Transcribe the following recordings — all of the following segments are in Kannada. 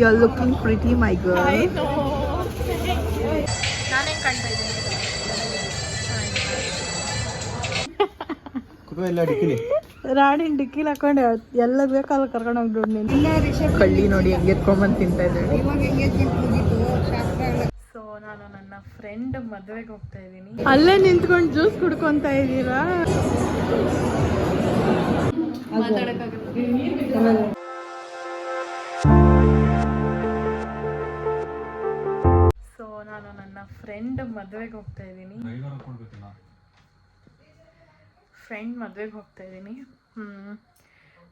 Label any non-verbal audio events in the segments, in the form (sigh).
You're looking pretty, my girl. ನಾನೇನ್ ಕಾಣ್ತಾ ಇದ್ದೀನಿ. ಇಲ್ಲ ಡಿಕ್ಕಿಲಿ? ಹಾಕೊಂಡು. ಎಲ್ಲ ಬೇಕಲ್ಲ ಕರ್ಕೊಂಡು ಹೋಗ್ಬಿಡು ನೀನು. ಕಳ್ಳಿ ನೋಡಿ ಹೆಂಗೆ ಎತ್ಕೊಂಬಂದು ತಿಂತಾ ಇದ್ದಾಳೆ. ಸೊ ನಾನು ನನ್ನ ಫ್ರೆಂಡ್ ಮದುವೆಗೆ ಹೋಗ್ತಾ ಇದ್ದೀನಿ. ಅಲ್ಲೇ ನಿಂತ್ಕೊಂಡು ಜ್ಯೂಸ್ ಕುಡ್ಕೊಂತ ಇದ್ದೀರಾ? ಸೊ ನಾನು ನನ್ನ ಫ್ರೆಂಡ್ ಮದುವೆಗೆ ಹೋಗ್ತಾ ಇದ್ದೀನಿ. ಫ್ರೆಂಡ್ ಮದುವೆಗೆ ಹೋಗ್ತಾ ಇದ್ದೀನಿ.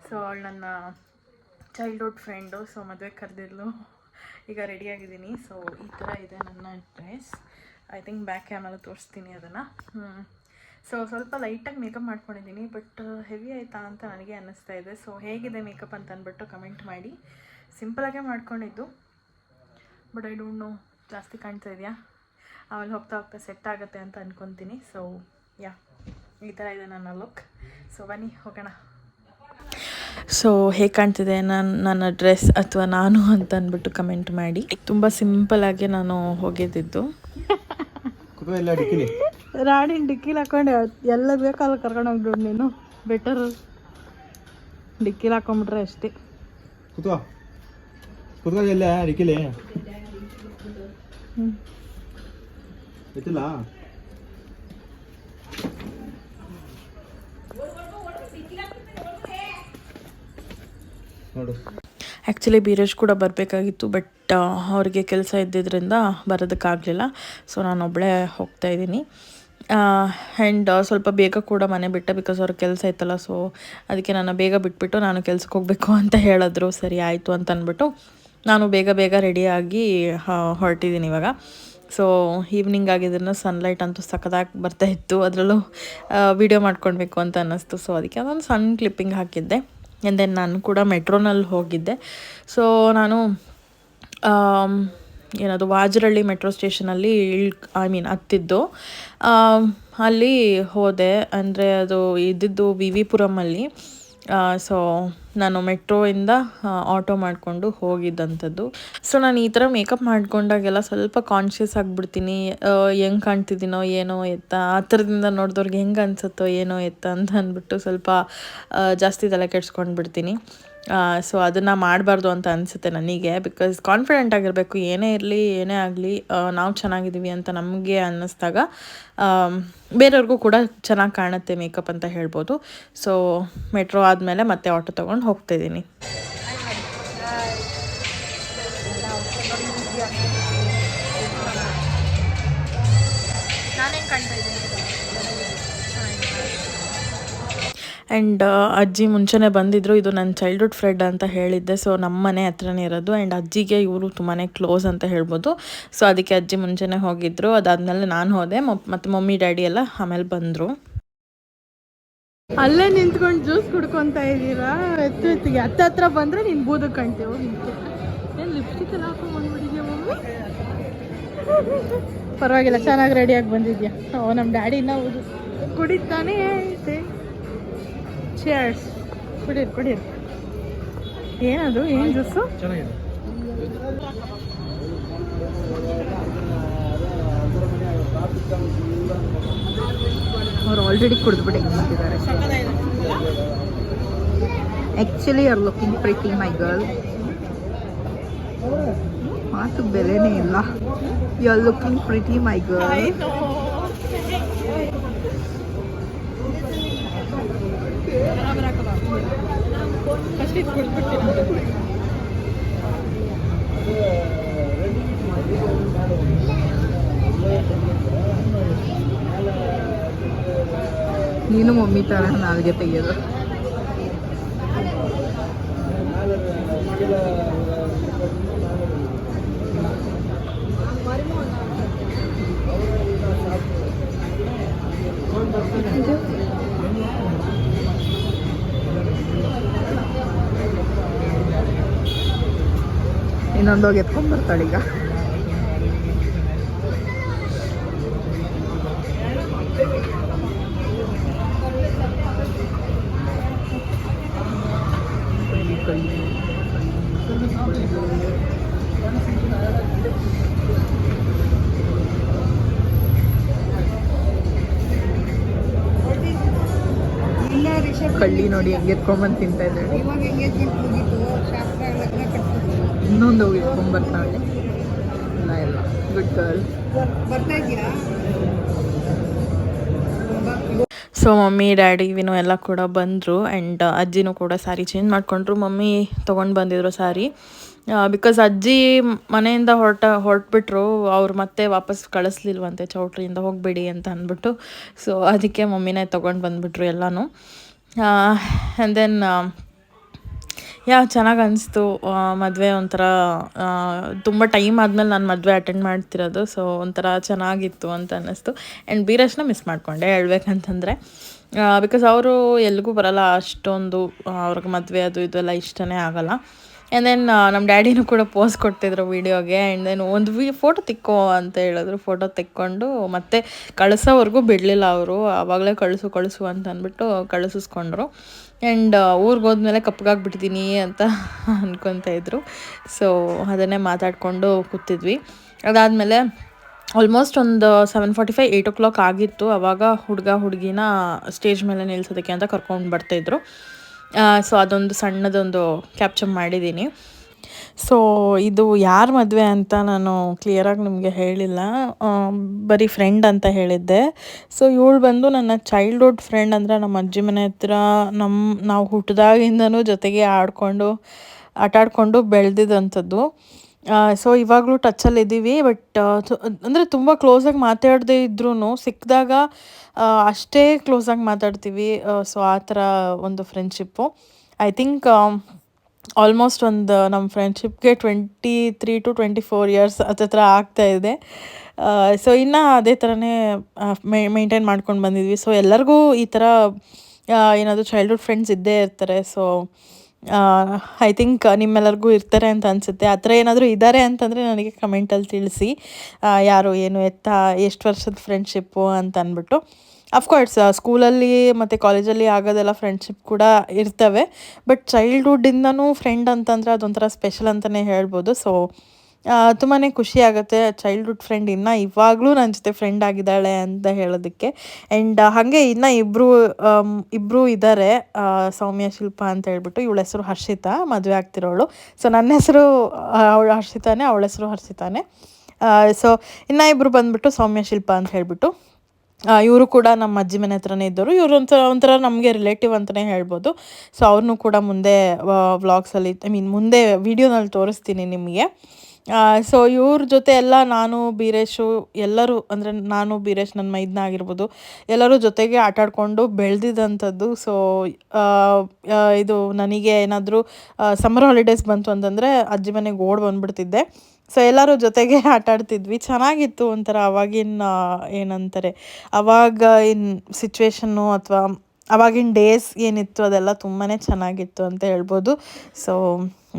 ಸೊ ಅವಳು ನನ್ನ ಚೈಲ್ಡ್ಹುಡ್ ಫ್ರೆಂಡು ಸೊ ಮದುವೆಗೆ ಕರೆದಿದ್ಲು. ಈಗ ರೆಡಿಯಾಗಿದ್ದೀನಿ ಸೊ ಈ ಥರ ಇದೆ ನನ್ನ ಡ್ರೆಸ್ ಐ ಥಿಂಕ್ ಬ್ಯಾಕ್ ಕ್ಯಾಮಲ್ಲಿ ತೋರಿಸ್ತೀನಿ ಅದನ್ನು. ಸೊ ಸ್ವಲ್ಪ ಲೈಟಾಗಿ ಮೇಕಪ್ ಮಾಡ್ಕೊಂಡಿದ್ದೀನಿ ಬಟ್ ಹೆವಿ ಆಯಿತಾ ಅಂತ ನನಗೆ ಅನ್ನಿಸ್ತಾ ಇದೆ. ಸೊ ಹೇಗಿದೆ ಮೇಕಪ್ ಅಂತ ಅಂದ್ಬಿಟ್ಟು ಕಮೆಂಟ್ ಮಾಡಿ. ಸಿಂಪಲಾಗೇ ಮಾಡ್ಕೊಂಡಿದ್ದು. ಬಟ್ ಐ ಡೋಂಟ್ ನೋ ಜಾಸ್ತಿ ಕಾಣ್ತಾ ಇದೆಯಾ? ಆಮೇಲೆ ಹೋಗ್ತಾ ಹೋಗ್ತಾ ಸೆಟ್ ಆಗುತ್ತೆ ಅಂತ ಅನ್ಕೊತೀನಿ. ಸೊ ಯಾ ಈ ಥರ ಇದೆ ನನ್ನ ಲುಕ್ ಸೊ ಬನ್ನಿ ಹೋಗೋಣ. ಸೊ ಹೇಗೆ ಕಾಣ್ತಿದೆ ನನ್ನ ನನ್ನ ಡ್ರೆಸ್ ಅಥವಾ ನಾನು ಅಂತ ಅಂದ್ಬಿಟ್ಟು ಕಮೆಂಟ್ ಮಾಡಿ. ತುಂಬ ಸಿಂಪಲಾಗಿ ನಾನು ಹೋಗಿದ್ದಿದ್ದು. ರಾಣಿ ಡಿಕ್ಕಿಲಿ ಹಾಕೊಂಡು. ಎಲ್ಲ ಬೇಕಲ್ಲ ಕರ್ಕೊಂಡು ಹೋಗ್ಬಿಡು ನೀನು. ಬೆಟರ್ ಡಿಕ್ಕಿಲಿ ಹಾಕೊಂಡ್ಬಿಟ್ರೆ ಅಷ್ಟೇ. ಗೊತ್ತಿಲ್ಲ ನೋಡು. ಆ್ಯಕ್ಚುಲಿ ಬೀರಜ್ ಕೂಡ ಬರಬೇಕಾಗಿತ್ತು ಬಟ್ ಅವ್ರಿಗೆ ಕೆಲಸ ಇದ್ದಿದ್ದರಿಂದ ಬರೋದಕ್ಕಾಗಲಿಲ್ಲ. ಸೊ ನಾನು ಒಬ್ಬಳೇ ಹೋಗ್ತಾ ಇದ್ದೀನಿ. ಆ್ಯಂಡ್ ಸ್ವಲ್ಪ ಬೇಗ ಕೂಡ ಮನೆ ಬಿಟ್ಟೆ ಬಿಕಾಸ್ ಅವ್ರ ಕೆಲಸ ಇತ್ತಲ್ಲ ಸೊ ಅದಕ್ಕೆ ನಾನು ಬೇಗ ಬಿಟ್ಬಿಟ್ಟು ನಾನು ಕೆಲ್ಸಕ್ಕೆ ಹೋಗಬೇಕು ಅಂತ ಹೇಳಿದ್ರು. ಸರಿ, ಆಯಿತು ಅಂತ ಅಂದ್ಬಿಟ್ಟು. ನಾನು ಬೇಗ ಬೇಗ ರೆಡಿಯಾಗಿ ಹೊರಟಿದ್ದೀನಿ ಇವಾಗ. ಸೊ ಈವ್ನಿಂಗ್ ಆಗಿದ್ದನ್ನು ಸನ್ಲೈಟ್ ಅಂತೂ ಸಖತ್ತಾಗಿ ಬರ್ತಾ ಇತ್ತು. ಅದರಲ್ಲೂ ವಿಡಿಯೋ ಮಾಡ್ಕೊಳ್ಬೇಕು ಅಂತ ಅನ್ನಿಸ್ತು. ಸೊ ಅದಕ್ಕೆ ಅದೊಂದು ಸಣ್ಣ ಕ್ಲಿಪ್ಪಿಂಗ್ ಹಾಕಿದ್ದೆ. ಆ್ಯಂಡ್ ದೆನ್ ನಾನು ಕೂಡ ಮೆಟ್ರೋನಲ್ಲಿ ಹೋಗಿದ್ದೆ. ಸೊ ನಾನು ಏನದು ವಾಜರಳ್ಳಿ ಮೆಟ್ರೋ ಸ್ಟೇಷನಲ್ಲಿ ಇಳ್, ಐ ಮೀನ್ ಹತ್ತಿದ್ದು. ಅಲ್ಲಿ ಹೋದೆ. ಅಂದರೆ ಅದು ಇದ್ದಿದ್ದು ವಿ ವಿ ಪುರಮಲ್ಲಿ ಸೊ ನಾನು ಮೆಟ್ರೋಯಿಂದ ಆಟೋ ಮಾಡಿಕೊಂಡು ಹೋಗಿದ್ದಂಥದ್ದು. ಸೊ ನಾನು ಈ ಥರ ಮೇಕಪ್ ಮಾಡ್ಕೊಂಡಾಗೆಲ್ಲ ಸ್ವಲ್ಪ ಕಾನ್ಷಿಯಸ್ ಆಗಿಬಿಡ್ತೀನಿ. ಹೆಂಗೆ ಕಾಣ್ತಿದ್ದೀನೋ ಏನೋ ಎತ್ತ, ಆ ಥರದಿಂದ ನೋಡಿದವ್ರಿಗೆ ಹೆಂಗೆ ಅನಿಸುತ್ತೋ ಏನೋ ಎತ್ತ ಅಂತ ಅಂದ್ಬಿಟ್ಟು ಸ್ವಲ್ಪ ಜಾಸ್ತಿ ತಲೆ ಕೆಡ್ಸ್ಕೊಂಡು ಬಿಡ್ತೀನಿ ಸೊ ಅದನ್ನು ಮಾಡಬಾರ್ದು ಅಂತ ಅನಿಸುತ್ತೆ ನನಗೆ ಬಿಕಾಸ್ ಕಾನ್ಫಿಡೆಂಟ್ ಆಗಿರಬೇಕು, ಏನೇ ಇರಲಿ, ಏನೇ ಆಗಲಿ ನಾವು ಚೆನ್ನಾಗಿದ್ದೀವಿ ಅಂತ ನಮಗೆ ಅನ್ನಿಸ್ದಾಗ ಬೇರೆಯವ್ರಿಗೂ ಕೂಡ ಚೆನ್ನಾಗಿ ಕಾಣುತ್ತೆ ಮೇಕಪ್ ಅಂತ ಹೇಳ್ಬೋದು. ಸೊ ಮೆಟ್ರೋ ಆದಮೇಲೆ ಮತ್ತೆ ಆಟೋ ತೊಗೊಂಡು ಹೋಗ್ತಾಯಿದ್ದೀನಿ ಹೋಗ್ತಿದ್ದೀನಿ ಆ್ಯಂಡ್ ಅಜ್ಜಿ ಮುಂಚೆನೇ ಬಂದಿದ್ದರು ಇದು ನನ್ನ ಚೈಲ್ಡ್ಹುಡ್ ಫ್ರೆಂಡ್ ಅಂತ ಹೇಳಿದ್ದೆ. ಸೊ ನಮ್ಮ ಮನೆ ಹತ್ರನೇ ಇರೋದು. ಆ್ಯಂಡ್ ಅಜ್ಜಿಗೆ ಇವರು ತುಂಬಾ ಕ್ಲೋಸ್ ಅಂತ ಹೇಳ್ಬೋದು. ಸೊ ಅದಕ್ಕೆ ಅಜ್ಜಿ ಮುಂಚೆನೇ ಹೋಗಿದ್ದರು ಅದಾದಮೇಲೆ ನಾನು ಹೋದೆ. ಮತ್ತು ಮಮ್ಮಿ ಡ್ಯಾಡಿ ಎಲ್ಲ ಆಮೇಲೆ ಬಂದರು. ಅಲ್ಲೇ ನಿಂತ್ಕೊಂಡು ಜ್ಯೂಸ್ ಕುಡ್ಕೊಂತ ಇದ್ದೀರಾ ಎತ್ತು ಎತ್ತಿಗೆ. ಹತ್ತ ಹತ್ರ ಬಂದರೆ ನೀನು ಬೂದು ಕಾಣ್ತೀವಿ ಏನು ಲಿಪ್ಸ್ಟಿಕ್ ಎಲ್ಲ ಹಾಕೊಂಡು ಮಮ್ಮಿ? ಪರವಾಗಿಲ್ಲ, ಚೆನ್ನಾಗಿ ರೆಡಿಯಾಗಿ ಬಂದಿದ್ಯಾ? ಓ ನಮ್ಮ ಡ್ಯಾಡಿ ಹೌದು. ಕುಡಿತಾನೆ ಐತೆ. ಚೇರ್ಸ್ ಕುಡೀರಿ ಕುಡೀರಿ. ಏನದು? ಏನು ಜ್ಯೂಸು? ಚೆನ್ನಾಗಿದೆ. ಅವ್ರು ಆಲ್ರೆಡಿ ಕುಡಿದ್ಬಿಟ್ಟು ನಿಂತಿದ್ದಾರೆ actually are looking pretty my girl ಮಾತು ಬೆಲೆನೇ ಇಲ್ಲ you are looking pretty my girl ನೀನು ಮಮ್ಮಿ ಥರ ನಾಲ್ಗೆ ತೆಗೆಯೋದು. ಇನ್ನೊಂದೋಗಿ ಎತ್ಕೊಂಡ್ ನೋಡಿ ಹೆಂಗೆ ಎತ್ಕೊಂಬಂದು ತಿಂತಾ ಇದ್ದಾಳೆ ಇವಾಗ ಶಾಸ್ತ್ರ ಲಗ್ನ ಇನ್ನೊಂದು ಹೋಗಿ ಎತ್ಕೊಂಬರ್ತಾಳೆ ಇಲ್ಲ ಇಲ್ಲ. ಗುಡ್ ಗರ್ಲ್ ಬರ್ತಾ ಇದೆಯಾ ಸೊ ಮಮ್ಮಿ ಡ್ಯಾಡಿ ಇವನು ಎಲ್ಲ ಕೂಡ ಬಂದರು ಆ್ಯಂಡ್ ಅಜ್ಜಿನೂ ಕೂಡ ಸ್ಯಾರಿ ಚೇಂಜ್ ಮಾಡಿಕೊಂಡ್ರು. ಮಮ್ಮಿ ತೊಗೊಂಡು ಬಂದಿದ್ರು ಸ್ಯಾರಿ ಬಿಕಾಸ್ ಅಜ್ಜಿ ಮನೆಯಿಂದ ಹೊರಟ ಹೊರಟ್ಬಿಟ್ರು. ಅವ್ರು ಮತ್ತೆ ವಾಪಸ್ ಕಳಿಸ್ಲಿಲ್ವಂತೆ ಚೌಟ್ರಿಯಿಂದ ಹೋಗಬೇಡಿ ಅಂತ ಅಂದ್ಬಿಟ್ಟು. ಸೊ ಅದಕ್ಕೆ ಮಮ್ಮಿನೇ ತೊಗೊಂಡು ಬಂದುಬಿಟ್ರು ಎಲ್ಲನೂ. ಆ್ಯಂಡ್ ದೆನ್ ಯಾ, ಚೆನ್ನಾಗಿ ಅನಿಸ್ತು. ಮದುವೆ ಒಂಥರ ತುಂಬ ಟೈಮ್ ಆದಮೇಲೆ ನಾನು ಮದುವೆ ಅಟೆಂಡ್ ಮಾಡ್ತಿರೋದು ಸೊ ಒಂಥರ ಚೆನ್ನಾಗಿತ್ತು ಅಂತ ಅನ್ನಿಸ್ತು. ಆ್ಯಂಡ್ ಬೀರಶ್ನ ಮಿಸ್ ಮಾಡಿಕೊಂಡೆ ಹೇಳ್ಬೇಕಂತಂದರೆ. ಬಿಕಾಸ್ ಅವರು ಎಲ್ಲಿಗೂ ಬರಲ್ಲ, ಅಷ್ಟೊಂದು ಅವ್ರಿಗೆ ಮದುವೆ ಅದು ಇದು ಎಲ್ಲ ಇಷ್ಟನೇ ಆಗಲ್ಲ. ಆ್ಯಂಡ್ ದೆನ್ ನಮ್ಮ ಡ್ಯಾಡಿನೂ ಕೂಡ ಪೋಸ್ ಕೊಡ್ತಿದ್ರು ವೀಡಿಯೋಗೆ ಆ್ಯಂಡ್ ದೆನ್ ಒಂದು ವಿ ಫೋಟೋ ತಿಕ್ಕೋ ಅಂತ ಹೇಳಿದ್ರು. ಫೋಟೋ ತೆಕ್ಕೊಂಡು ಮತ್ತೆ ಕಳಿಸೋವರೆಗೂ ಬಿಡಲಿಲ್ಲ ಅವರು. ಆವಾಗಲೇ ಕಳಿಸು ಕಳಿಸು ಅಂತ ಅಂದ್ಬಿಟ್ಟು ಕಳಿಸಿಸ್ಕೊಂಡ್ರು. ಆ್ಯಂಡ್ ಊರಿಗೆ ಹೋದ್ಮೇಲೆ ಕಪ್ಪಗಾಗ್ಬಿಟ್ಟಿದ್ದೀನಿ ಅಂತ (laughs) ಇದ್ರು. ಸೊ ಅದನ್ನೇ ಮಾತಾಡಿಕೊಂಡು ಕೂತಿದ್ವಿ. ಅದಾದಮೇಲೆ ಆಲ್ಮೋಸ್ಟ್ ಒಂದು seven forty five eight o'clock ಆಗಿತ್ತು. ಆವಾಗ ಹುಡುಗ, ಹುಡುಗಿನ ಸ್ಟೇಜ್ ಮೇಲೆ ನಿಲ್ಸೋದಕ್ಕೆ ಅಂತ ಕರ್ಕೊಂಡು ಬರ್ತಾಯಿದ್ರು ಸೊ ಅದೊಂದು ಸಣ್ಣದೊಂದು ಕ್ಯಾಪ್ಚರ್ ಮಾಡಿದ್ದೀನಿ. ಸೊ ಇದು ಯಾರ ಮದುವೆ ಅಂತ ನಾನು ಕ್ಲಿಯರಾಗಿ ನಿಮಗೆ ಹೇಳಿಲ್ಲ. ಬರೀ ಫ್ರೆಂಡ್ ಅಂತ ಹೇಳಿದ್ದೆ. ಸೊ ಇವಳು ಬಂದು ನನ್ನ ಚೈಲ್ಡ್ಹುಡ್ ಫ್ರೆಂಡ್ ಅಂದರೆ ನಮ್ಮ ಅಜ್ಜಿ ಮನೆ ಹತ್ರ ನಮ್ಮ ನಾವು ಹುಟ್ಟಿದಾಗಿಂದನೂ ಜೊತೆಗೆ ಆಡಿಕೊಂಡು, ಆಟಾಡಿಕೊಂಡು ಬೆಳೆದಿದ್ದಂಥದ್ದು ಸೊ ಇವಾಗಲೂ ಟಚಲ್ಲಿ ಇದ್ದೀವಿ ಬಟ್ ಅಂದರೆ ತುಂಬ ಕ್ಲೋಸಾಗಿ ಮಾತಾಡದೇ ಇದ್ರೂ ಸಿಕ್ಕಿದಾಗ ಅಷ್ಟೇ ಕ್ಲೋಸಾಗಿ ಮಾತಾಡ್ತೀವಿ ಸೊ ಆ ಥರ ಒಂದು ಫ್ರೆಂಡ್ಶಿಪ್ಪು ಐ ಥಿಂಕ್ ಆಲ್ಮೋಸ್ಟ್ ಒಂದು ನಮ್ಮ ಫ್ರೆಂಡ್ಶಿಪ್ಗೆ twenty three to twenty four years ಹತ್ರ ಆಗ್ತಾ ಇದೆ. ಸೊ ಇನ್ನು ಅದೇ ಥರನೇ ಮೇಂಟೈನ್ ಮಾಡ್ಕೊಂಡು ಬಂದಿದ್ವಿ. ಸೊ ಎಲ್ಲರಿಗೂ ಈ ಥರ ಏನಾದರೂ ಚೈಲ್ಡ್ಹುಡ್ ಫ್ರೆಂಡ್ಸ್ ಇದ್ದೇ ಇರ್ತಾರೆ. ಸೊ ಐ ಥಿಂಕ್ ನಿಮ್ಮೆಲ್ಲರಿಗೂ ಇರ್ತಾರೆ ಅಂತ ಅನಿಸುತ್ತೆ. ಆ ಥರ ಏನಾದರೂ ಇದ್ದಾರೆ ಅಂತಂದರೆ ನನಗೆ ಕಮೆಂಟಲ್ಲಿ ತಿಳಿಸಿ. ಯಾರು ಏನು ಎತ್ತ, ಎಷ್ಟು ವರ್ಷದ ಫ್ರೆಂಡ್ಶಿಪ್ಪು ಅಂತ ಅಂದ್ಬಿಟ್ಟು. ಅಫ್ಕೋರ್ಸ್ ಸ್ಕೂಲಲ್ಲಿ ಮತ್ತು ಕಾಲೇಜಲ್ಲಿ ಆಗೋದೆಲ್ಲ ಫ್ರೆಂಡ್ಶಿಪ್ ಕೂಡ ಇರ್ತವೆ. ಬಟ್ ಚೈಲ್ಡ್ಹುಡ್ಡಿಂದನೂ ಫ್ರೆಂಡ್ ಅಂತಂದರೆ ಅದೊಂಥರ ಸ್ಪೆಷಲ್ ಅಂತಲೇ ಹೇಳ್ಬೋದು. ಸೊ ತುಂಬಾ ಖುಷಿ ಆಗುತ್ತೆ. ಚೈಲ್ಡ್ಹುಡ್ ಫ್ರೆಂಡ್ ಇನ್ನು ಇವಾಗಲೂ ನನ್ನ ಜೊತೆ ಫ್ರೆಂಡ್ ಆಗಿದ್ದಾಳೆ ಅಂತ ಹೇಳೋದಕ್ಕೆ. ಆ್ಯಂಡ್ ಹಾಗೆ ಇನ್ನು ಇಬ್ಬರು ಇಬ್ಬರು ಇದ್ದಾರೆ ಸೌಮ್ಯ, ಶಿಲ್ಪ ಅಂತ ಹೇಳ್ಬಿಟ್ಟು ಇವಳ ಹೆಸರು ಹರ್ಷಿತಾ, ಮದುವೆ ಆಗ್ತಿರೋಳು. ಸೊ ನನ್ನ ಹೆಸರು ಅವಳ ಹರ್ಷಿತಾನೆ, ಅವಳ ಹೆಸರು ಹರ್ಷಿತಾನೆ. ಸೊ ಇನ್ನು ಇಬ್ಬರು ಬಂದ್ಬಿಟ್ಟು ಸೌಮ್ಯ, ಶಿಲ್ಪ ಅಂತ ಹೇಳ್ಬಿಟ್ಟು. ಇವರು ಕೂಡ ನಮ್ಮ ಅಜ್ಜಿ ಮನೆ ಹತ್ರನೇ ಇದ್ದರು. ಇವರು ಒಂಥರ ಒಂಥರ ನಮಗೆ ರಿಲೇಟಿವ್ ಅಂತಲೇ ಹೇಳ್ಬೋದು. ಸೊ ಅವ್ರನ್ನೂ ಕೂಡ ಮುಂದೆ ವ್ಲಾಗ್ಸಲ್ಲಿ ಐ ಮೀನ್ ಮುಂದೆ ವೀಡಿಯೋನಲ್ಲಿ ತೋರಿಸ್ತೀನಿ ನಿಮಗೆ. ಸೊ ಇವ್ರ ಜೊತೆ ಎಲ್ಲ ನಾನು, ಬೀರೇಶು ಎಲ್ಲರೂ, ಅಂದರೆ ನಾನು, ಬೀರೇಶ್ ನನ್ನ ಮೈದ್ನ ಆಗಿರ್ಬೋದು, ಎಲ್ಲರೂ ಜೊತೆಗೆ ಆಟಾಡಿಕೊಂಡು ಬೆಳೆದಿದ್ದಂಥದ್ದು ಸೊ ಇದು ನನಗೆ ಏನಾದರೂ ಸಮ್ಮರ್ ಹಾಲಿಡೇಸ್ ಬಂತು ಅಂತಂದರೆ ಅಜ್ಜಿ ಮನೆಗೆ ಓಡ್ ಬಂದ್ಬಿಡ್ತಿದ್ದೆ. ಸೊ ಎಲ್ಲರೂ ಜೊತೆಗೆ (laughs) ಆಟಾಡ್ತಿದ್ವಿ. ಚೆನ್ನಾಗಿತ್ತು ಒಂಥರ ಅವಾಗಿನ ಏನಂತಾರೆ ಅವಾಗ ಇನ್ ಸಿಚುವೇಶನ್ನು ಅಥವಾ ಅವಾಗಿನ ಡೇಸ್ ಏನಿತ್ತು ಅದೆಲ್ಲ ತುಂಬಾ ಚೆನ್ನಾಗಿತ್ತು ಅಂತ ಹೇಳ್ಬೋದು. ಸೊ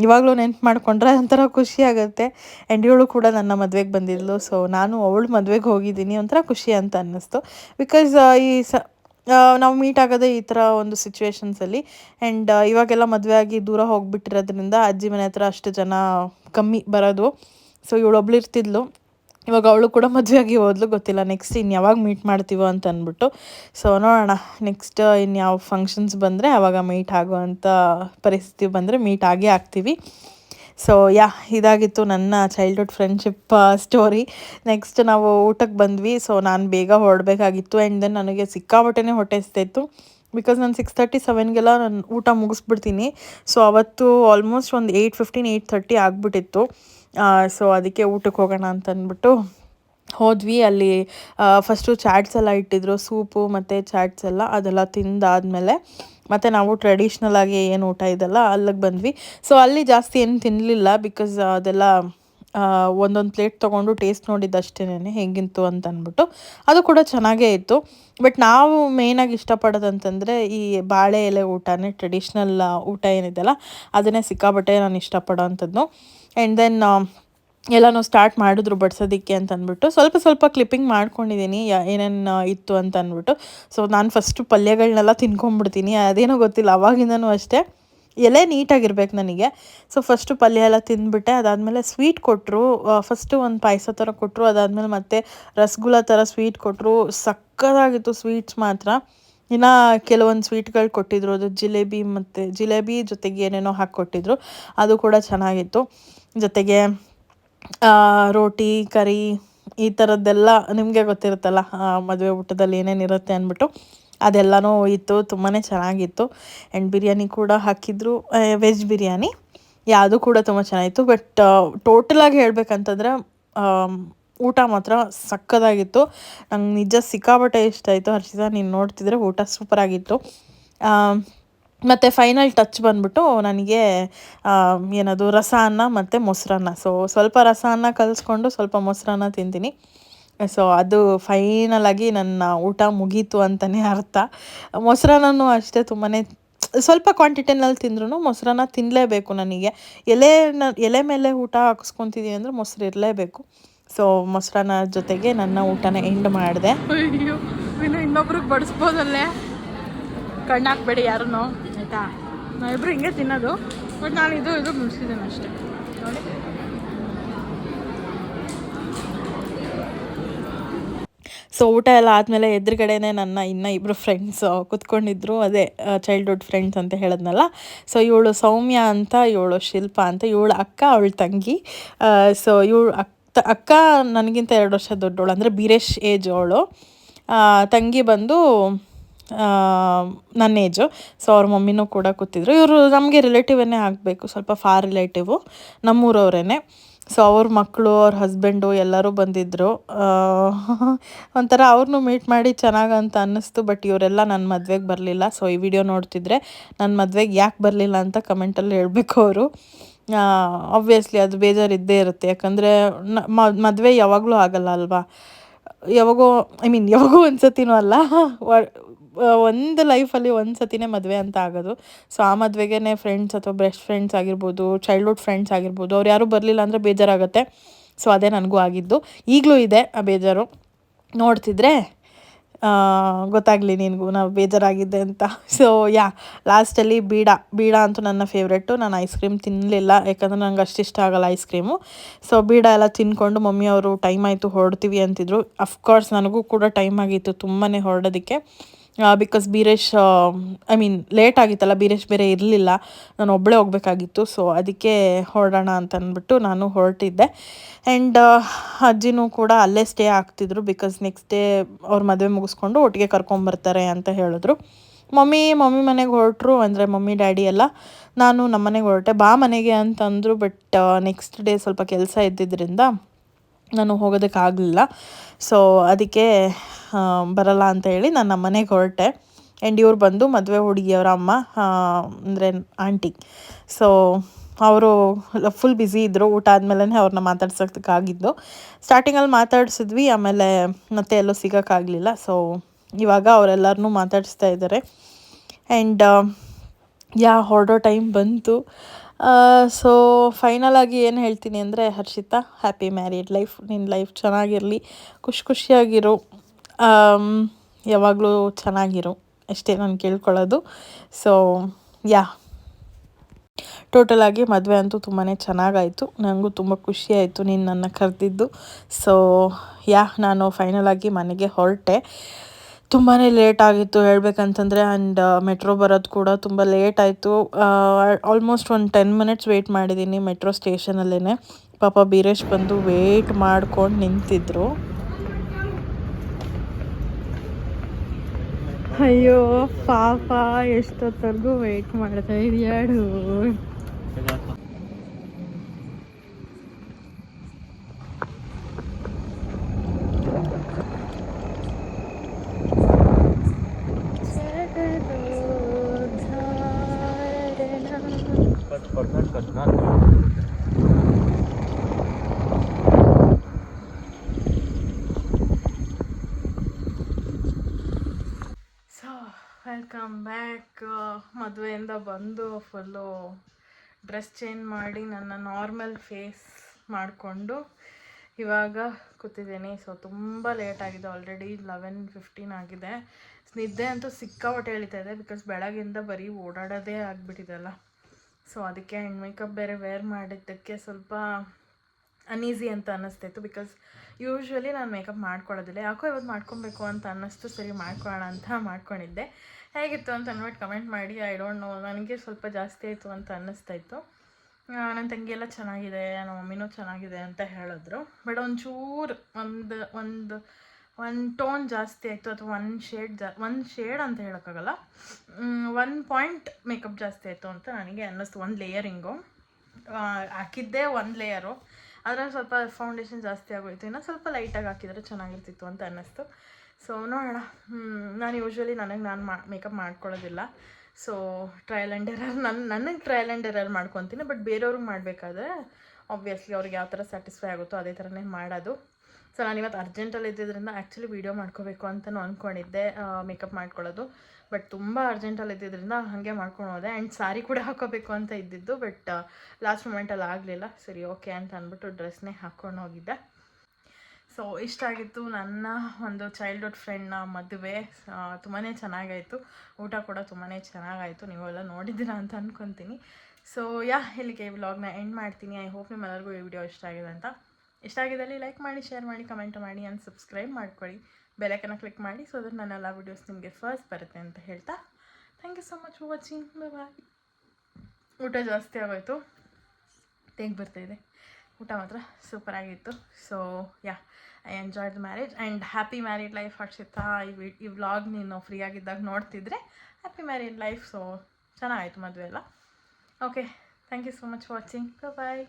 ಇವಾಗಲೂ ನೆನ್ಪು ಮಾಡಿಕೊಂಡ್ರೆ ಒಂಥರ ಖುಷಿ ಆಗುತ್ತೆ. ಆ್ಯಂಡ್ ಇವಳು ಕೂಡ ನನ್ನ ಮದುವೆಗೆ ಬಂದಿದ್ಲು. ಸೊ ನಾನು ಅವಳು ಮದುವೆಗೆ ಹೋಗಿದ್ದೀನಿ. ಒಂಥರ ಖುಷಿ ಅಂತ ಅನ್ನಿಸ್ತು. ಬಿಕಾಸ್ ಈ ಸ ನಾವು ಮೀಟ್ ಆಗೋದೇ ಈ ಥರ ಒಂದು ಸಿಚುವೇಶನ್ಸಲ್ಲಿ ಆ್ಯಂಡ್ ಇವಾಗೆಲ್ಲ ಮದುವೆ ಆಗಿ ದೂರ ಹೋಗಿಬಿಟ್ಟಿರೋದ್ರಿಂದ ಅಜ್ಜಿ ಮನೆ ಹತ್ರ ಅಷ್ಟು ಜನ ಕಮ್ಮಿ ಬರೋದು. ಸೊ ಇವಳೊಬ್ಳು ಇರ್ತಿದ್ಲು. ಇವಾಗ ಅವಳು ಕೂಡ ಮದುವೆಯಾಗಿ ಹೋದ್ಲು, ಗೊತ್ತಿಲ್ಲ. ನೆಕ್ಸ್ಟ್ ಇನ್ನು ಯಾವಾಗ ಮೀಟ್ ಮಾಡ್ತೀವೋ ಅಂತ ಅಂದ್ಬಿಟ್ಟು. ಸೊ ನೋಡೋಣ. ನೆಕ್ಸ್ಟ್ ಇನ್ನು ಯಾವ ಫಂಕ್ಷನ್ಸ್ ಬಂದರೆ ಆವಾಗ ಮೀಟ್ ಆಗುವಂಥ ಪರಿಸ್ಥಿತಿ ಬಂದರೆ ಮೀಟ್ ಆಗೇ ಆಗ್ತೀವಿ. ಸೊ ಯಾ ಇದಾಗಿತ್ತು ನನ್ನ ಚೈಲ್ಡ್ಹುಡ್ ಫ್ರೆಂಡ್ಶಿಪ್ ಸ್ಟೋರಿ ನೆಕ್ಸ್ಟ್ ನಾವು ಊಟಕ್ಕೆ ಬಂದ್ವಿ. ಸೊ ನಾನು ಬೇಗ ಹೊರಡಬೇಕಾಗಿತ್ತು. ಆ್ಯಂಡ್ ದೆನ್ ನನಗೆ ಸಿಕ್ಕಾಪಟ್ಟೆನೇ ಹೊಟ್ಟೆ ಇತ್ತು. ಬಿಕಾಸ್ ನಾನು ಸಿಕ್ಸ್ ತರ್ಟಿ ಸೆವೆನ್ಗೆಲ್ಲ ನಾನು ಊಟ ಮುಗಿಸ್ಬಿಡ್ತೀನಿ. ಸೊ ಅವತ್ತು ಆಲ್ಮೋಸ್ಟ್ ಒಂದು ಏಯ್ಟ್ ಫಿಫ್ಟೀನ್ ಏಯ್ಟ್ ತರ್ಟಿ ಆಗಿಬಿಟ್ಟಿತ್ತು. ಸೊ ಅದಕ್ಕೆ ಊಟಕ್ಕೆ ಹೋಗೋಣ ಅಂತ ಅಂದ್ಬಿಟ್ಟು ಹೋದ್ವಿ. ಅಲ್ಲಿ ಫಸ್ಟು ಚಾಟ್ಸ್ ಎಲ್ಲ ಇಟ್ಟಿದ್ರು, ಸೂಪು ಮತ್ತು ಚಾಟ್ಸ್ ಎಲ್ಲ ಅದೆಲ್ಲ ತಿಂದಾದಮೇಲೆ ಮತ್ತು ನಾವು ಟ್ರೆಡಿಷ್ನಲ್ ಆಗಿ ಏನು ಊಟ ಇದೆಲ್ಲ ಅಲ್ಲಿಗೆ ಬಂದ್ವಿ. ಸೊ ಅಲ್ಲಿ ಜಾಸ್ತಿ ಏನು ತಿನ್ನಲಿಲ್ಲ ಬಿಕಾಸ್ ಅದೆಲ್ಲ ಒಂದೊಂದು ಪ್ಲೇಟ್ ತೊಗೊಂಡು ಟೇಸ್ಟ್ ನೋಡಿದ್ದಷ್ಟೇನೆ ಹೆಂಗಿತ್ತು ಅಂತ ಅಂದ್ಬಿಟ್ಟು. ಅದು ಕೂಡ ಚೆನ್ನಾಗೇ ಇತ್ತು. ಬಟ್ ನಾವು ಮೇಯ್ನಾಗಿ ಇಷ್ಟಪಡೋದಂತಂದರೆ ಈ ಬಾಳೆ ಎಲೆ ಊಟನೇ ಟ್ರೆಡಿಷ್ನಲ್ ಊಟ ಏನಿದೆಯಲ್ಲ ಅದನ್ನೇ ಸಿಕ್ಕಾಬಟ್ಟೆ ನಾನು ಇಷ್ಟಪಡೋ ಅಂಥದ್ದು ಆ್ಯಂಡ್ ದೆನ್ ಎಲ್ಲನೂ ಸ್ಟಾರ್ಟ್ ಮಾಡಿದ್ರು ಬಡ್ಸೋದಕ್ಕೆ ಅಂತಂದ್ಬಿಟ್ಟು ಸ್ವಲ್ಪ ಸ್ವಲ್ಪ ಕ್ಲಿಪ್ಪಿಂಗ್ ಮಾಡ್ಕೊಂಡಿದ್ದೀನಿ ಏನೇನು ಇತ್ತು ಅಂತ ಅಂದ್ಬಿಟ್ಟು ಸೊ ನಾನು ಫಸ್ಟು ಪಲ್ಯಗಳನ್ನೆಲ್ಲ ತಿನ್ಕೊಂಬಿಡ್ತೀನಿ ಅದೇನೋ ಗೊತ್ತಿಲ್ಲ, ಅವಾಗಿಂದನೂ ಅಷ್ಟೇ. ಎಲೆ ನೀಟಾಗಿರ್ಬೇಕು ನನಗೆ. ಸೊ ಫಸ್ಟು ಪಲ್ಯ ಎಲ್ಲ ತಿಂದ್ಬಿಟ್ಟೆ. ಅದಾದಮೇಲೆ ಸ್ವೀಟ್ ಕೊಟ್ಟರು ಫಸ್ಟು ಒಂದು ಪಾಯಸ ಥರ ಕೊಟ್ಟರು ಅದಾದಮೇಲೆ ಮತ್ತೆ ರಸಗುಲ್ಲ ಥರ ಸ್ವೀಟ್ ಕೊಟ್ಟರು ಸಕ್ಕದಾಗಿತ್ತು ಸ್ವೀಟ್ಸ್ ಮಾತ್ರ. ಇನ್ನು ಕೆಲವೊಂದು ಸ್ವೀಟ್ಗಳು ಕೊಟ್ಟಿದ್ರು. ಅದು ಜಿಲೇಬಿ ಮತ್ತು, ಜಿಲೇಬಿ ಜೊತೆಗೆ ಏನೇನೋ ಹಾಕ್ಕೊಟ್ಟಿದ್ರು ಅದು ಕೂಡ ಚೆನ್ನಾಗಿತ್ತು. ಜೊತೆಗೆ ರೋಟಿ, ಕರಿ ಈ ಥರದ್ದೆಲ್ಲ ನಿಮಗೆ ಗೊತ್ತಿರುತ್ತಲ್ಲ ಮದುವೆ ಊಟದಲ್ಲಿ ಏನೇನಿರುತ್ತೆ ಅಂದ್ಬಿಟ್ಟು. ಅದೆಲ್ಲನೂ ಇತ್ತು ತುಂಬಾ ಚೆನ್ನಾಗಿತ್ತು. ಆ್ಯಂಡ್ ಬಿರಿಯಾನಿ ಕೂಡ ಹಾಕಿದ್ರು ವೆಜ್ ಬಿರಿಯಾನಿ. ಯಾವುದು ಕೂಡ ತುಂಬ ಚೆನ್ನಾಗಿತ್ತು. ಬಟ್ ಟೋಟಲಾಗಿ ಹೇಳಬೇಕಂತಂದ್ರೆ ಊಟ ಮಾತ್ರ ಸಕ್ಕದಾಗಿತ್ತು. ನಂಗೆ ನಿಜ ಸಿಕ್ಕಾಪಟ್ಟೆ ಇಷ್ಟ ಆಯಿತು. ಹರ್ಷಿತಾ, ನೀನು ನೋಡ್ತಿದ್ರೆ ಊಟ ಸೂಪರಾಗಿತ್ತು ಮತ್ತು ಫೈನಲ್ ಟಚ್ ಬಂದ್ಬಿಟ್ಟು ನನಗೆ ಏನದು ರಸ ಅನ್ನ ಮತ್ತು ಮೊಸರನ್ನ. ಸೊ ಸ್ವಲ್ಪ ರಸ ಅನ್ನ ಕಲಿಸ್ಕೊಂಡು ಸ್ವಲ್ಪ ಮೊಸರನ್ನ ತಿಂತೀನಿ. ಸೊ ಅದು ಫೈನಲ್ ಆಗಿ ನನ್ನ ಊಟ ಮುಗೀತು ಅಂತಲೇ ಅರ್ಥ. ಮೊಸರನ್ನೂ ಅಷ್ಟೇ ತುಂಬಾ ಸ್ವಲ್ಪ ಕ್ವಾಂಟಿಟಿನಲ್ಲಿ ತಿಂದ್ರೂ ಮೊಸರನ್ನ ತಿನ್ನಲೇಬೇಕು ನನಗೆ. ಎಲೆ ಎಲೆ ಮೇಲೆ ಊಟ ಹಾಕಿಸ್ಕೊತಿದ್ದೀನಿ ಅಂದರೆ ಮೊಸರು ಇರಲೇಬೇಕು. ಸೊ ಮೊಸರನ್ನ ಜೊತೆಗೆ ನನ್ನ ಊಟನ ಎಂಡ್ ಮಾಡಿದೆ. ಇನ್ನೊಬ್ರಿಗೆ ಬಡಿಸ್ಬೋದಲ್ಲೇ? ಕಣ್ಣಾಕ್ಬೇಡಿ ಯಾರನ್ನೂ. ಯಾರೂ ಆಯಿತಾ ನಾವಿಬ್ರು ಹಿಂಗೆ ತಿನ್ನೋದು. ಬಟ್ ನಾನು ಇದು ಇದು ಮುಗಿಸಿದ್ದೇನೆ ಅಷ್ಟೇ. ನೋಡಿ. ಸೊ ಊಟ ಎಲ್ಲ ಆದಮೇಲೆ ಎದುರುಗಡೆನೇ ನನ್ನ ಇನ್ನು ಇಬ್ಬರು ಫ್ರೆಂಡ್ಸ್ ಕುತ್ಕೊಂಡಿದ್ರು. ಅದೇ ಚೈಲ್ಡ್ಹುಡ್ ಫ್ರೆಂಡ್ಸ್ ಅಂತ ಹೇಳಿದ್ನಲ್ಲ. ಸೊ ಇವಳು ಸೌಮ್ಯ ಅಂತ, ಇವಳು ಶಿಲ್ಪ ಅಂತ, ಇವಳು ಅಕ್ಕ, ಅವಳ ತಂಗಿ. ಸೊ ಇವಳು ಅಕ್ಕ ಅಕ್ಕ ನನಗಿಂತ ಎರಡು ವರ್ಷ ದೊಡ್ಡವಳು. ಅಂದರೆ ಬೀರೇಶ್ ಏಜ್ ಅವಳು. ತಂಗಿ ಬಂದು ನನ್ನ ಏಜು ಸೊ ಅವ್ರ ಮಮ್ಮಿನೂ ಕೂಡ ಕೂತಿದ್ರು. ಇವರು ನಮಗೆ ರಿಲೇಟಿವನ್ನೇ ಆಗಬೇಕು. ಸ್ವಲ್ಪ ಫಾರ್ ರಿಲೇಟಿವು ನಮ್ಮೂರವರೇ ಸೊ ಅವ್ರ ಮಕ್ಕಳು ಅವ್ರ ಹಸ್ಬೆಂಡು ಎಲ್ಲರೂ ಬಂದಿದ್ದರು ಒಂಥರ ಅವ್ರನ್ನೂ ಮೀಟ್ ಮಾಡಿ ಚೆನ್ನಾಗಂತ ಅನ್ನಿಸ್ತು ಬಟ್ ಇವರೆಲ್ಲ ನನ್ನ ಮದುವೆಗೆ ಬರಲಿಲ್ಲ. ಸೊ ಈ ವಿಡಿಯೋ ನೋಡ್ತಿದ್ರೆ ನನ್ನ ಮದುವೆಗೆ ಯಾಕೆ ಬರಲಿಲ್ಲ ಅಂತ ಕಮೆಂಟಲ್ಲಿ ಹೇಳಬೇಕು ಅವರು. ಆಬ್ವಿಯಸ್ಲಿ ಅದು ಬೇಜಾರು ಇದ್ದೇ ಇರುತ್ತೆ. ಯಾಕಂದರೆ ಮದುವೆ ಯಾವಾಗಲೂ ಆಗಲ್ಲ ಅಲ್ವಾ? ಯಾವಾಗೋ ಐ ಮೀನ್ ಯಾವಾಗೋ ಒಂದು ಸತಿನೂ ಅಲ್ಲ ಒಂದು ಲೈಫಲ್ಲಿ ಒಂದು ಸತಿನೇ ಮದುವೆ ಅಂತ ಆಗೋದು. ಸೊ ಆ ಮದುವೆಗೇ ಫ್ರೆಂಡ್ಸ್ ಅಥವಾ ಬೆಸ್ಟ್ ಫ್ರೆಂಡ್ಸ್ ಆಗಿರ್ಬೋದು ಚೈಲ್ಡ್ಹುಡ್ ಫ್ರೆಂಡ್ಸ್ ಆಗಿರ್ಬೋದು, ಅವ್ರು ಯಾರೂ ಬರಲಿಲ್ಲ ಅಂದರೆ ಬೇಜಾರಾಗುತ್ತೆ. ಸೊ ಅದೇ ನನಗೂ ಆಗಿದ್ದು. ಈಗಲೂ ಇದೆ ಆ ಬೇಜಾರು. ನೋಡ್ತಿದ್ರೆ ಗೊತ್ತಾಗಲಿ ನಿನಗೂ ನಾವು ಬೇಜಾರಾಗಿದ್ದೆ ಅಂತ. ಸೊ ಯಾ ಲಾಸ್ಟಲ್ಲಿ ಬೀಡ ಬೀಡ ಅಂತೂ ನನ್ನ ಫೇವ್ರೆಟ್ಟು ನಾನು ಐಸ್ ಕ್ರೀಮ್ ತಿನ್ನಲಿಲ್ಲ ಯಾಕಂದರೆ ನಂಗೆ ಅಷ್ಟು ಇಷ್ಟ ಆಗಲ್ಲ ಐಸ್ ಕ್ರೀಮು ಸೊ ಬೀಡ ಎಲ್ಲ ತಿನ್ಕೊಂಡು ಮಮ್ಮಿ ಅವರು ಟೈಮ್ ಆಯಿತು ಹೊರಡ್ತೀವಿ ಅಂತಿದ್ರು. ಅಫ್ಕೋರ್ಸ್ ನನಗೂ ಕೂಡ ಟೈಮ್ ಆಗಿತ್ತು ತುಂಬಾ ಹೊರಡೋದಕ್ಕೆ. Because Beeresh I mean late ಆಗಿತ್ತಲ್ಲ ಬೀರೇಶ್ ಬೇರೆ ಇರಲಿಲ್ಲ. ನಾನು ಒಬ್ಬಳೇ ಹೋಗಬೇಕಾಗಿತ್ತು. ಸೊ ಅದಕ್ಕೆ ಹೊರಡೋಣ ಅಂತ ಅಂದ್ಬಿಟ್ಟು ನಾನು ಹೊರಟಿದ್ದೆ. ಆ್ಯಂಡ್ ಅಜ್ಜಿನೂ ಕೂಡ ಅಲ್ಲೇ ಸ್ಟೇ ಆಗ್ತಿದ್ರು ಬಿಕಾಸ್ ನೆಕ್ಸ್ಟ್ ಡೇ ಅವ್ರ ಮದುವೆ ಮುಗಿಸ್ಕೊಂಡು ಒಟ್ಟಿಗೆ ಕರ್ಕೊಂಬರ್ತಾರೆ ಅಂತ ಹೇಳಿದ್ರು. ಮಮ್ಮಿ ಮಮ್ಮಿ ಮನೆಗೆ ಹೊರಟ್ರು. ಅಂದರೆ ಮಮ್ಮಿ, ಡ್ಯಾಡಿ ಎಲ್ಲ. ನಾನು ನಮ್ಮ ಮನೆಗೆ ಹೊರಟೆ. ಬಾ ಮನೆಗೆ ಅಂತಂದರು ಬಟ್ ನೆಕ್ಸ್ಟ್ ಡೇ ಸ್ವಲ್ಪ ಕೆಲಸ ಇದ್ದಿದ್ದರಿಂದ ನಾನು ಹೋಗೋದಕ್ಕಾಗಲಿಲ್ಲ. ಸೊ ಅದಕ್ಕೆ ಬರಲ್ಲ ಅಂತ ಹೇಳಿ ನಾನು ನಮ್ಮ ಮನೆಗೆ ಹೊರಟೆ. ಆ್ಯಂಡ್ ಇವ್ರು ಬಂದು ಮದುವೆ ಹುಡುಗಿಯವರ ಅಮ್ಮ ಅಂದರೆ ಆಂಟಿ ಸೊ ಅವರು ಫುಲ್ ಬ್ಯುಸಿ ಇದ್ದರು ಊಟ ಆದಮೇಲೆ ಅವ್ರನ್ನ ಮಾತಾಡ್ಸೋದಕ್ಕಾಗಿದ್ದು. ಸ್ಟಾರ್ಟಿಂಗಲ್ಲಿ ಮಾತಾಡಿಸಿದ್ವಿ, ಆಮೇಲೆ ಮತ್ತೆ ಎಲ್ಲೂ ಸಿಗೋಕ್ಕಾಗಲಿಲ್ಲ. ಸೊ ಇವಾಗ ಅವರೆಲ್ಲರನ್ನೂ ಮಾತಾಡಿಸ್ತಾ ಇದ್ದಾರೆ. ಆ್ಯಂಡ್ ಯಾ, ಹೊರಡೋ ಟೈಮ್ ಬಂತು. ಸೊ ಫೈನಲ್ ಆಗಿ ಏನು ಹೇಳ್ತೀನಿ ಅಂದರೆ ಹರ್ಷಿತಾ ಹ್ಯಾಪಿ ಮ್ಯಾರಿಡ್ ಲೈಫ್ ನಿನ್ನ ಲೈಫ್ ಚೆನ್ನಾಗಿರಲಿ, ಖುಷಿ ಖುಷಿಯಾಗಿರು ಯಾವಾಗಲೂ ಚೆನ್ನಾಗಿರು ಅಷ್ಟೇ ನಾನು ಕೇಳ್ಕೊಳ್ಳೋದು. So ya. ಟೋಟಲಾಗಿ ಮದುವೆ ಅಂತೂ ತುಂಬಾ ಚೆನ್ನಾಗಾಯಿತು ನನಗೂ ತುಂಬ ಖುಷಿಯಾಯಿತು ನೀನು ನನ್ನ ಕರೆದಿದ್ದು. ಸೊ ಯಾ, ನಾನು ಫೈನಲಾಗಿ ಮನೆಗೆ ಹೊರಟೆ. ತುಂಬಾ ಲೇಟ್ ಆಗಿತ್ತು ಹೇಳ್ಬೇಕಂತಂದರೆ ಆ್ಯಂಡ್ ಮೆಟ್ರೋ ಬರೋದು ಕೂಡ ತುಂಬ ಲೇಟ್ ಆಯಿತು. ಆಲ್ಮೋಸ್ಟ್ ಒಂದು ಟೆನ್ ಮಿನಿಟ್ಸ್ ವೆಯ್ಟ್ ಮಾಡಿದ್ದೀನಿ ಮೆಟ್ರೋ ಸ್ಟೇಷನಲ್ಲೇ ಪಾಪ ಬೀರೇಶ್ ಬಂದು ವೆಯ್ಟ್ ಮಾಡ್ಕೊಂಡು ನಿಂತಿದ್ರು. ಅಯ್ಯೋ ಪಾಪ ಎಷ್ಟೊತ್ತವರೆಗೂ ವೆಯ್ಟ್ ಮಾಡ್ತಾ ಇದೆಯಾಡು ಸೊ ವೆಲ್ಕಮ್ ಬ್ಯಾಕ್ ಮದುವೆಯಿಂದ ಬಂದು ಫುಲ್ಲು ಡ್ರೆಸ್ ಚೇಂಜ್ ಮಾಡಿ ನನ್ನ ನಾರ್ಮಲ್ ಫೇಸ್ ಮಾಡಿಕೊಂಡು ಇವಾಗ ಕೂತಿದ್ದೀನಿ. ಸೊ ತುಂಬ ಲೇಟ್ ಆಗಿದೆ. ಆಲ್ರೆಡಿ ಲೆವೆನ್ ಫಿಫ್ಟೀನ್ ಆಗಿದೆ. ನಿದ್ದೆ ಅಂತೂ ಸಿಕ್ಕಾಪಟ್ಟೆ ಎಳಿತಾ ಇದೆ ಬಿಕಾಸ್ ಬೆಳಗಿಂದ ಬರೀ ಓಡಾಡೋದೇ ಆಗಿಬಿಟ್ಟಿದೆಲ್ಲ. ಸೊ ಅದಕ್ಕೆ ಹ್ಯಾಂಡ್ ಮೇಕಪ್ ಬೇರೆ ವೇರ್ ಮಾಡಿದ್ದಕ್ಕೆ ಸ್ವಲ್ಪ ಅನೀಸಿ ಅಂತ ಅನ್ನಿಸ್ತಾಯಿತ್ತು ಬಿಕಾಸ್ ಯೂಶ್ವಲಿ ನಾನು ಮೇಕಪ್ ಮಾಡ್ಕೊಳ್ಳೋದಿಲ್ಲ. ಯಾಕೋ ಇವತ್ತು ಮಾಡ್ಕೊಬೇಕು ಅಂತ ಅನ್ನಿಸ್ತು. ಸರಿ ಮಾಡ್ಕೊಳ್ಳೋಣ ಅಂತ ಮಾಡ್ಕೊಂಡಿದ್ದೆ. ಹೇಗಿತ್ತು ಅಂತ ಅಂದ್ಬಿಟ್ಟು ಕಮೆಂಟ್ ಮಾಡಿ ಐ ಡೋಂಟ್ ನೋ ನನಗೆ ಸ್ವಲ್ಪ ಜಾಸ್ತಿ ಆಯಿತು ಅಂತ ಅನ್ನಿಸ್ತಾಯಿತ್ತು ನನ್ನ ತಂಗಿ ಎಲ್ಲ ಚೆನ್ನಾಗಿದೆ ನನ್ನ ಮಮ್ಮಿನೂ ಚೆನ್ನಾಗಿದೆ ಅಂತ ಹೇಳಿದ್ರು. ಬಟ್ ಒಂಚೂರು ಒಂದು ಒಂದು ಒಂದು ಟೋನ್ ಜಾಸ್ತಿ ಆಯಿತು, ಅಥವಾ ಒಂದು ಶೇಡ್ ಜಾ ಒಂದು ಶೇಡ್ ಅಂತ ಹೇಳೋಕ್ಕಾಗಲ್ಲ. ಒನ್ ಪಾಯಿಂಟ್ ಮೇಕಪ್ ಜಾಸ್ತಿ ಆಯಿತು ಅಂತ ನನಗೆ ಅನ್ನಿಸ್ತು, ಒಂದು ಲೇಯರಿಂಗು ಹಾಕಿದ್ದೇ ಒಂದು ಲೇಯರು ಅದರಲ್ಲಿ ಸ್ವಲ್ಪ ಫೌಂಡೇಶನ್ ಜಾಸ್ತಿ ಆಗೋಯ್ತು, ಇನ್ನೂ ಸ್ವಲ್ಪ ಲೈಟಾಗಿ ಹಾಕಿದರೆ ಚೆನ್ನಾಗಿರ್ತಿತ್ತು ಅಂತ ಅನ್ನಿಸ್ತು. ಸೊ ನೋಡೋಣ. ನಾನು ಯೂಶ್ವಲಿ ನನಗೆ ನಾನು ಮಾ ಮೇಕಪ್ ಮಾಡ್ಕೊಳ್ಳೋದಿಲ್ಲ. ಸೊ ಟ್ರಯಲ್ ಆ್ಯಂಡ್ ಎರರ್ ನನ್ನ ನನಗೆ ಟ್ರಯಲ್ ಆ್ಯಂಡ್ ಎರರ್ ಮಾಡ್ಕೊತೀನಿ ಬಟ್ ಬೇರೆಯವ್ರಿಗೆ ಮಾಡಬೇಕಾದ್ರೆ ಆಬ್ವಿಯಸ್ಲಿ ಅವ್ರಿಗೆ ಯಾವ ಥರ ಸ್ಯಾಟಿಸ್ಫೈ ಆಗುತ್ತೋ ಅದೇ ಥರನೇ ಮಾಡೋದು. ಸೊ ನಾನು ಇವತ್ತು ಅರ್ಜೆಂಟಲ್ಲಿ ಇದ್ದಿದ್ದರಿಂದ ಆ್ಯಕ್ಚುಲಿ ವೀಡಿಯೋ ಮಾಡ್ಕೋಬೇಕು ಅಂತಲೂ ಅಂದ್ಕೊಂಡಿದ್ದೆ ಮೇಕಪ್ ಮಾಡ್ಕೊಳ್ಳೋದು. ಬಟ್ ತುಂಬ ಅರ್ಜೆಂಟಲ್ಲಿ ಇದ್ದಿದ್ದರಿಂದ ಹಾಗೆ ಮಾಡ್ಕೊಂಡು ಹೋದೆ. ಆ್ಯಂಡ್ ಸಾರಿ ಕೂಡ ಹಾಕೋಬೇಕು ಅಂತ ಇದ್ದಿದ್ದು ಬಟ್ ಲಾಸ್ಟ್ ಮೂಮೆಂಟಲ್ಲಿ ಆಗಲಿಲ್ಲ. ಸರಿ ಓಕೆ ಅಂತ ಅಂದ್ಬಿಟ್ಟು ಡ್ರೆಸ್ನೇ ಹಾಕ್ಕೊಂಡು ಹೋಗಿದ್ದೆ. ಸೊ ಇಷ್ಟ ಆಗಿತ್ತು ನನ್ನ ಒಂದು ಚೈಲ್ಡ್ಹುಡ್ ಫ್ರೆಂಡ್ನ ಮದುವೆ. ತುಂಬಾ ಚೆನ್ನಾಗಾಯಿತು. ಊಟ ಕೂಡ ತುಂಬಾ ಚೆನ್ನಾಗಾಯಿತು. ನೀವೆಲ್ಲ ನೋಡಿದ್ದೀರಾ ಅಂತ ಅಂದ್ಕೊತೀನಿ ಸೊ ಯಾ, ಇಲ್ಲಿಗೆ ವ್ಲಾಗ್ನ ಎಂಡ್ ಮಾಡ್ತೀನಿ. ಐ ಹೋಪ್ ನಿಮ್ಮೆಲ್ಲರಿಗೂ ಈ ವಿಡಿಯೋ ಇಷ್ಟ ಆಗಿದೆ ಅಂತ. ಇಷ್ಟ ಆಗಿದ್ದಲ್ಲಿ ಲೈಕ್ ಮಾಡಿ ಶೇರ್ ಮಾಡಿ ಕಮೆಂಟ್ ಮಾಡಿ ಆ್ಯಂಡ್ ಸಬ್ಸ್ಕ್ರೈಬ್ ಮಾಡ್ಕೊಳ್ಳಿ. ಬೆಲೈಕನ್ನ ಕ್ಲಿಕ್ ಮಾಡಿ ಸೊ ದಟ್ ನನ್ನೆಲ್ಲ ವೀಡಿಯೋಸ್ ನಿಮಗೆ ಫಸ್ಟ್ ಬರುತ್ತೆ ಅಂತ ಹೇಳ್ತಾ. Thank you so much for watching bye ಊಟ ಜಾಸ್ತಿ ಆಗೋಯ್ತು. ತೆಗ್ ಬರ್ತಾಯಿದೆ ಊಟ ಮಾತ್ರ ಸೂಪರ್ ಆಗಿತ್ತು. So yeah I enjoy the marriage and happy married life Harshita. ಈ ಈ ವ್ಲಾಗ್ ನೀನು ಫ್ರೀ ಆಗಿದ್ದಾಗ ನೋಡ್ತಿದ್ರೆ ಹ್ಯಾಪಿ ಮ್ಯಾರಿಡ್ ಲೈಫ್ ಸೊ ಚೆನ್ನಾಗಾಯಿತು ಮದುವೆ ಎಲ್ಲ. Okay thank you so much watching bye